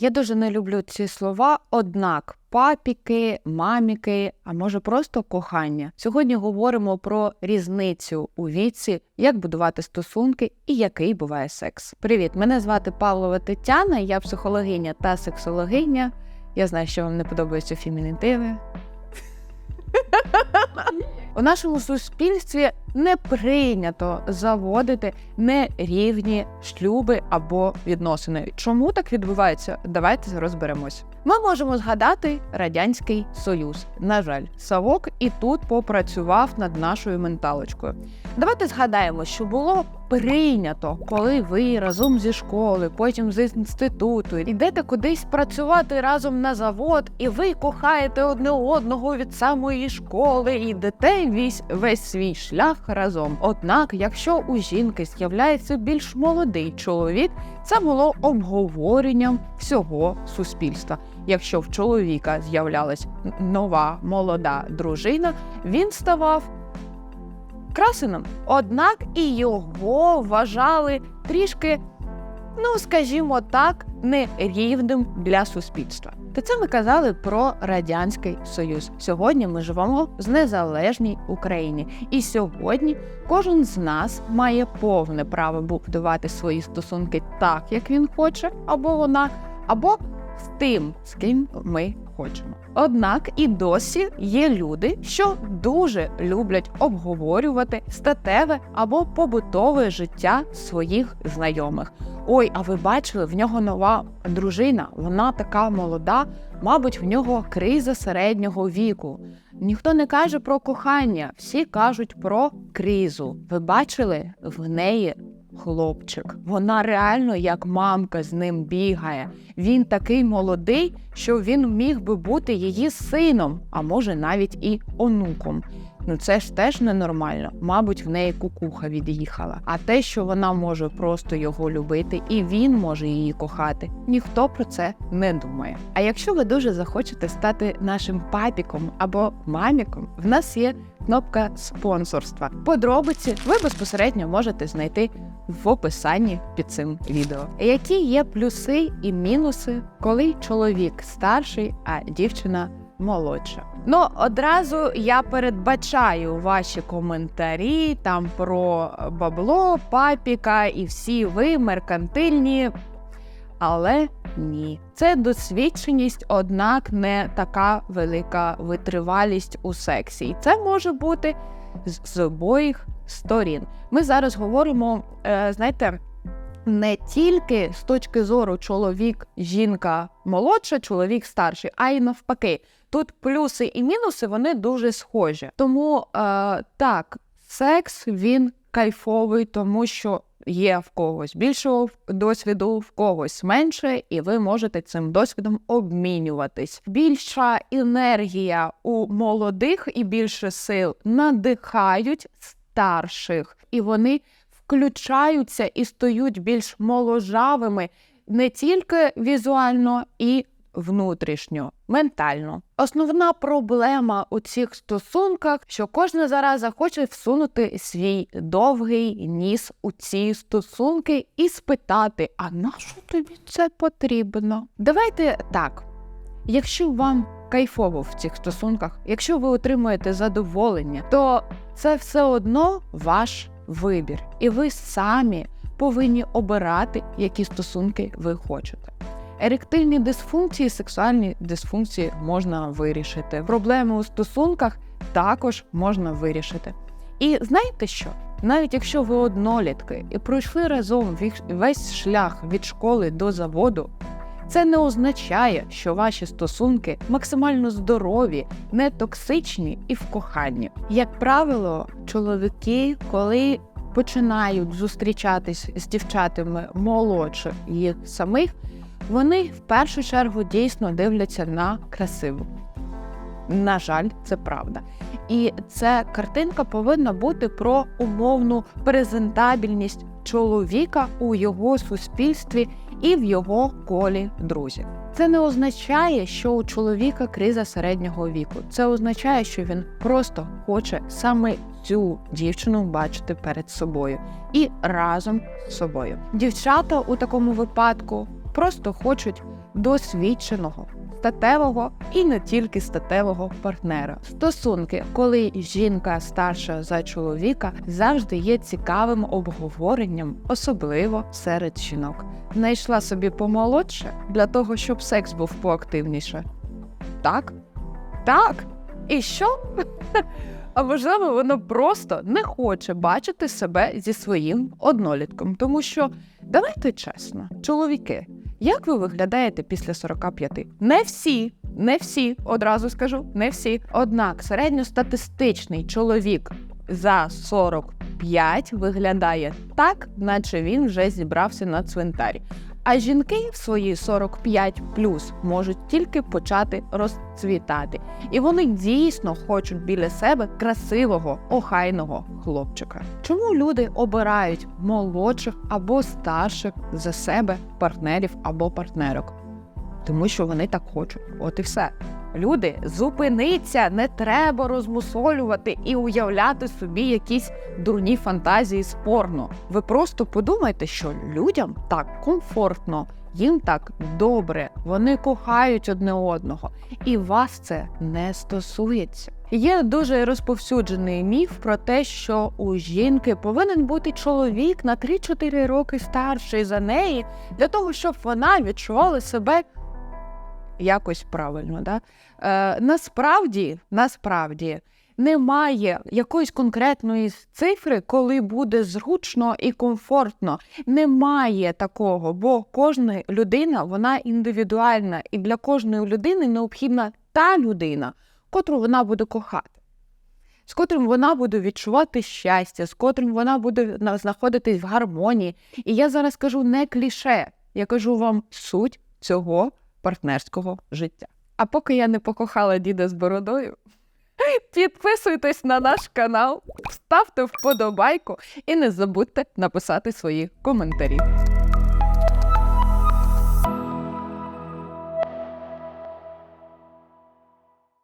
Я дуже не люблю ці слова, однак папіки, маміки, а може просто кохання. Сьогодні говоримо про різницю у віці, як будувати стосунки і який буває секс. Привіт, мене звати Павлова Тетяна, я психологиня та сексологиня. Я знаю, що вам не подобаються фемінітиви. У нашому суспільстві не прийнято заводити нерівні шлюби або відносини. Чому так відбувається? Давайте розберемось. Ми можемо згадати радянський союз. На жаль, Савок і тут попрацював над нашою менталочкою. Давайте згадаємо, що було прийнято, коли ви разом зі школи, потім з інституту йдете кудись працювати разом на завод, і ви кохаєте одне одного від самої школи, і йдете весь, весь свій шлях разом. Однак, якщо у жінки з'являється більш молодий чоловік, це було обговоренням всього суспільства. Якщо в чоловіка з'являлась нова молода дружина, він ставав красеним. Однак і його вважали трішки, ну скажімо так, нерівним для суспільства. Та це ми казали про радянський союз. Сьогодні ми живемо в незалежній Україні, і сьогодні кожен з нас має повне право будувати свої стосунки так, як він хоче, або вона, або з тим, з ким ми хочемо. Однак і досі є люди, що дуже люблять обговорювати статеве або побутове життя своїх знайомих. Ой, а ви бачили, в нього нова дружина, вона така молода, мабуть, в нього криза середнього віку. Ніхто не каже про кохання, всі кажуть про кризу. Ви бачили в неї хлопчик. Вона реально як мамка з ним бігає. Він такий молодий, що він міг би бути її сином, а може навіть і онуком. Ну це ж теж ненормально. Мабуть, в неї кукуха від'їхала. А те, що вона може просто його любити, і він може її кохати, ніхто про це не думає. А якщо ви дуже захочете стати нашим папіком або маміком, в нас є кнопка спонсорства. Подробиці ви безпосередньо можете знайти в описанні під цим відео. Які є плюси і мінуси, коли чоловік старший, а дівчина молодша? Ну, одразу я передбачаю ваші коментарі там про бабло, папіка і всі ви меркантильні. Але ні, це досвідченість, однак не така велика витривалість у сексі. І це може бути з, з обоїх сторін. Ми зараз говоримо, е, знаєте, не тільки з точки зору чоловік, жінка молодша, чоловік старший, а й навпаки. Тут плюси і мінуси вони дуже схожі. Тому е, так, секс він кайфовий, тому що є в когось більше досвіду, в когось менше, і ви можете цим досвідом обмінюватись. Більша енергія у молодих і більше сил надихають старших, і вони включаються і стають більш моложавими не тільки візуально і внутрішньо, ментально. Основна проблема у цих стосунках, що кожна зараза хоче всунути свій довгий ніс у ці стосунки і спитати: а на що тобі це потрібно? Давайте так. Якщо вам кайфово в цих стосунках, якщо ви отримуєте задоволення, то це все одно ваш вибір, і ви самі повинні обирати, які стосунки ви хочете. Еректильні дисфункції, сексуальні дисфункції можна вирішити. Проблеми у стосунках також можна вирішити. І знаєте що? Навіть якщо ви однолітки і пройшли разом весь шлях від школи до заводу, це не означає, що ваші стосунки максимально здорові, не токсичні і в коханні. Як правило, чоловіки, коли починають зустрічатись з дівчатами молодших їх самих, вони в першу чергу дійсно дивляться на красиву. На жаль, це правда. І ця картинка повинна бути про умовну презентабельність чоловіка у його суспільстві і в його колі друзів. Це не означає, що у чоловіка криза середнього віку. Це означає, що він просто хоче саме цю дівчину бачити перед собою і разом з собою. Дівчата у такому випадку просто хочуть досвідченого, статевого і не тільки статевого партнера. Стосунки, коли жінка старша за чоловіка, завжди є цікавим обговоренням, особливо серед жінок. Знайшла собі помолодше для того, щоб секс був поактивніше. Так? Так. І що? А можливо, воно просто не хоче бачити себе зі своїм однолітком. Тому що давайте чесно, чоловіки, як ви виглядаєте після 45? Не всі, не всі, одразу скажу, не всі. Однак середньостатистичний чоловік за 45 виглядає так, наче він вже зібрався на цвинтарі. А жінки в свої 45 плюс можуть тільки почати розцвітати. І вони дійсно хочуть біля себе красивого, охайного хлопчика. Чому люди обирають молодших або старших за себе партнерів або партнерок? Тому що вони так хочуть. От і все. Люди, зупиниться, не треба розмусолювати і уявляти собі якісь дурні фантазії з порно. Ви просто подумайте, що людям так комфортно, їм так добре, вони кохають одне одного, і вас це не стосується. Є дуже розповсюджений міф про те, що у жінки повинен бути чоловік на 3-4 роки старший за неї, для того, щоб вона відчувала себе якось правильно. Да? Е, насправді, насправді немає якоїсь конкретної цифри, коли буде зручно і комфортно. Немає такого, бо кожна людина вона індивідуальна, і для кожної людини необхідна та людина, котру вона буде кохати. З котрим вона буде відчувати щастя, з котрим вона буде знаходитись в гармонії. І я зараз кажу не кліше, я кажу вам суть цього партнерського життя. А поки я не покохала діда з бородою, підписуйтесь на наш канал, ставте вподобайку і не забудьте написати свої коментарі.